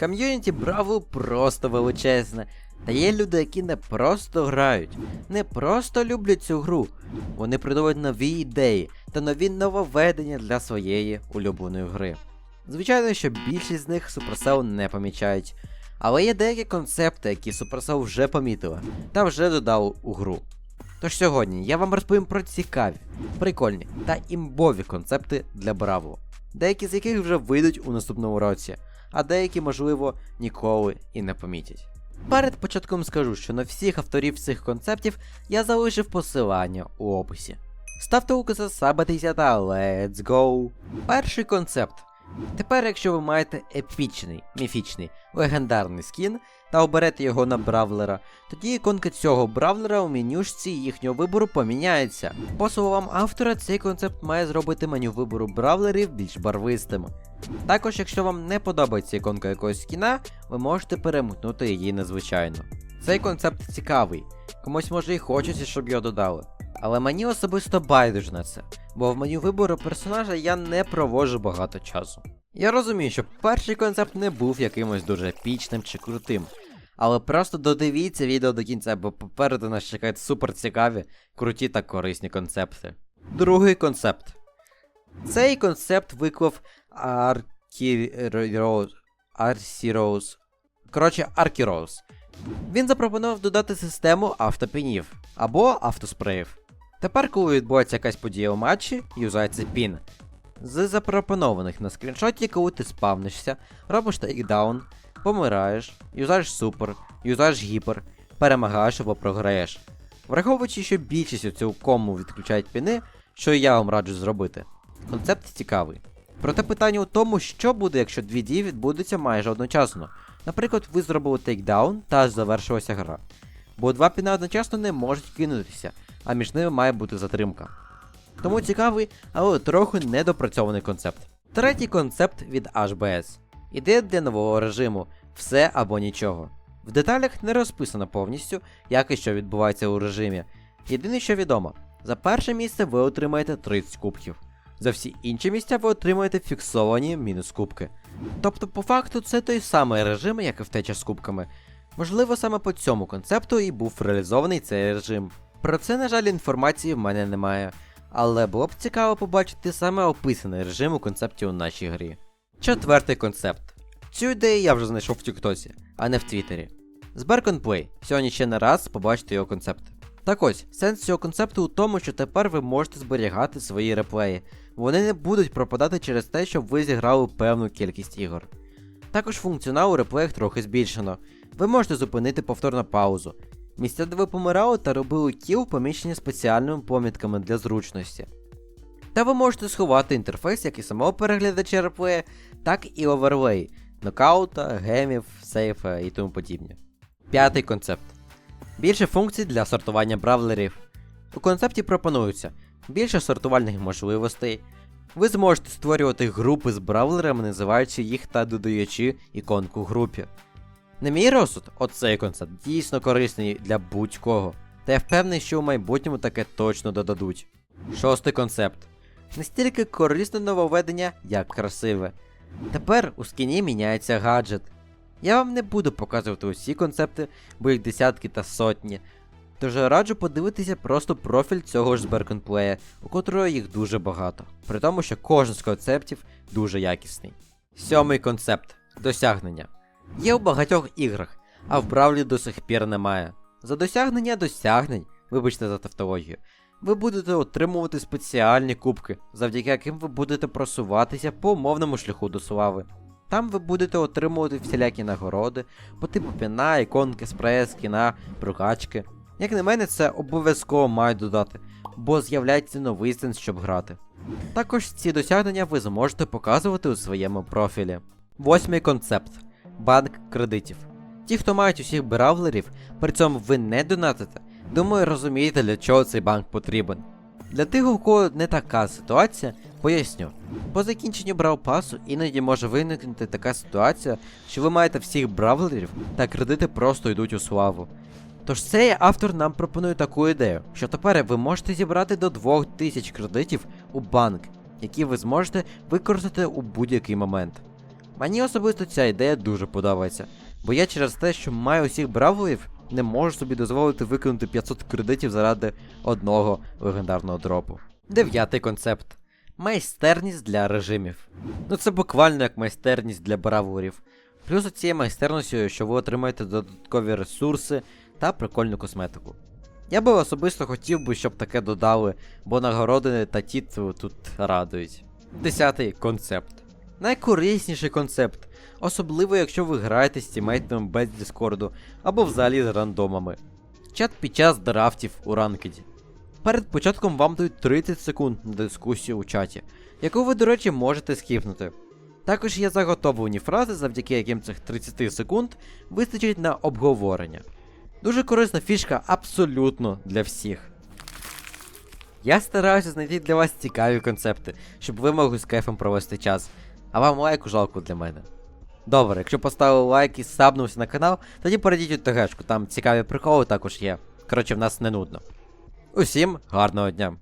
Ком'юніті Бравл просто величезне. Та є люди, які не просто грають, не просто люблять цю гру. Вони придумують нові ідеї та нові нововведення для своєї улюбленої гри. Звичайно, що більшість з них Supercell не помічають, але є деякі концепти, які Supercell вже помітила та вже додали у гру. Тож сьогодні я вам розповім про цікаві, прикольні та імбові концепти для Браво, деякі з яких вже вийдуть у наступному році, а деякі, можливо, ніколи і не помітять. Перед початком скажу, що на всіх авторів цих концептів я залишив посилання у описі. Ставте луки засабитися та let's go! Перший концепт. Тепер, якщо ви маєте епічний, міфічний, легендарний скін та оберете його на бравлера, тоді іконка цього бравлера у менюшці їхнього вибору поміняється. По словам автора, цей концепт має зробити меню вибору бравлерів більш барвистим. Також, якщо вам не подобається іконка якогось скіна, ви можете перемкнути її незвичайно. Цей концепт цікавий, комусь може і хочеться, щоб його додали. Але мені особисто байдуже на це, бо в меню вибору персонажа я не проводжу багато часу. Я розумію, що перший концепт не був якимось дуже епічним чи крутим. Але просто додивіться відео до кінця, бо попереду нас чекають супер цікаві, круті та корисні концепти. Другий концепт. Цей концепт виклав Аркіроз. Коротше, Аркіроз. Він запропонував додати систему автопінів або автоспреїв. Тепер, коли відбувається якась подія у матчі, юзається пін. З запропонованих на скріншоті, коли ти спавнишся, робиш тейкдаун, помираєш, юзаєш супер, юзаєш гіпер, перемагаєш або програєш. Враховуючи, що більшість у цілкому відключають піни, що і я вам раджу зробити. Концепт цікавий. Проте питання у тому, що буде, якщо дві дії відбудуться майже одночасно. Наприклад, ви зробили тейкдаун та завершилася гра. Бо два піна одночасно не можуть кинутися, а між ними має бути затримка. Тому цікавий, але трохи недопрацьований концепт. Третій концепт від HBS. Ідея для нового режиму все або нічого. В деталях не розписано повністю, як і що відбувається у режимі. Єдине, що відомо, за перше місце ви отримаєте 30 кубків. За всі інші місця ви отримаєте фіксовані мінус кубки. Тобто, по факту, це той самий режим, як і втеча з кубками. Можливо, саме по цьому концепту і був реалізований цей режим. Про це, на жаль, інформації в мене немає, але було б цікаво побачити саме описаний режим у концепті у нашій грі. Четвертий концепт. Цю ідею я вже знайшов в Тіктосі, а не в Твіттері. З Play. Сьогодні ще не раз побачите його концепт. Так ось, сенс цього концепту у тому, що тепер ви можете зберігати свої реплеї. Вони не будуть пропадати через те, що ви зіграли певну кількість ігор. Також функціонал у реплеях трохи збільшено. Ви можете зупинити повторно паузу. Місця, де ви помирали та робили кіл, поміщені спеціальними помітками для зручності. Та ви можете сховати інтерфейс як і самого переглядача реплея, так і оверлей, нокаута, гемів, сейфа і тому подібне. П'ятий концепт. Більше функцій для сортування бравлерів. У концепті пропонується більше сортувальних можливостей. Ви зможете створювати групи з бравлерами, називаючи їх та додаючи іконку групі. На мій розсуд, оцей концепт дійсно корисний для будь-кого. Та я впевнений, що у майбутньому таке точно додадуть. Шостий концепт. Настільки корисне нововведення, як красиве. Тепер у скіні міняється гаджет. Я вам не буду показувати усі концепти, бо їх десятки та сотні. Тож раджу подивитися просто профіль цього ж Сберконплея, у котрого їх дуже багато. При тому, що кожен з концептів дуже якісний. Сьомий концепт досягнення. Є у багатьох іграх, а в Бравлі до сих пір немає. За досягнення досягнень, вибачте за тавтологію, ви будете отримувати спеціальні кубки, завдяки яким ви будете просуватися по умовному шляху до слави. Там ви будете отримувати всілякі нагороди по типу піна, іконки, спрея, скіна, прокачки. Як на мене, це обов'язково мають додати, бо з'являється новий сенс, щоб грати. Також ці досягнення ви зможете показувати у своєму профілі. Восьмий концепт банк кредитів. Ті, хто мають усіх бравлерів, при цьому ви не донатите, думаю, розумієте, для чого цей банк потрібен. Для тих, у кого не така ситуація, поясню. По закінченню бравпасу іноді може виникнути така ситуація, що ви маєте всіх бравлерів та кредити просто йдуть у славу. Тож цей автор нам пропонує таку ідею, що тепер ви можете зібрати до 2000 кредитів у банк, які ви зможете використати у будь-який момент. Мені особисто ця ідея дуже подобається, бо я через те, що маю усіх бравлерів, не можу собі дозволити викинути 500 кредитів заради одного легендарного дропу. Дев'ятий концепт. Майстерність для режимів. Ну це буквально як майстерність для бравлерів. Плюс у цієї майстерності, що ви отримаєте додаткові ресурси та прикольну косметику. Я би особисто хотів би, щоб таке додали, бо нагороди та титул тут радують. Десятий концепт. Найкорисніший концепт, особливо якщо ви граєте з тімейтами без Дискорду або взагалі з рандомами. Чат під час драфтів у ранкеді. Перед початком вам дають 30 секунд на дискусію у чаті, яку ви, до речі, можете скіпнути. Також є заготовлені фрази, завдяки яким цих 30 секунд вистачить на обговорення. Дуже корисна фішка абсолютно для всіх. Я стараюся знайти для вас цікаві концепти, щоб ви могли з кайфом провести час. А вам лайку жалко для мене. Добре, якщо поставили лайк і сабнувся на канал, тоді перейдіть у ТГшку, там цікаві приколи також є. Коротше, в нас не нудно. Усім гарного дня!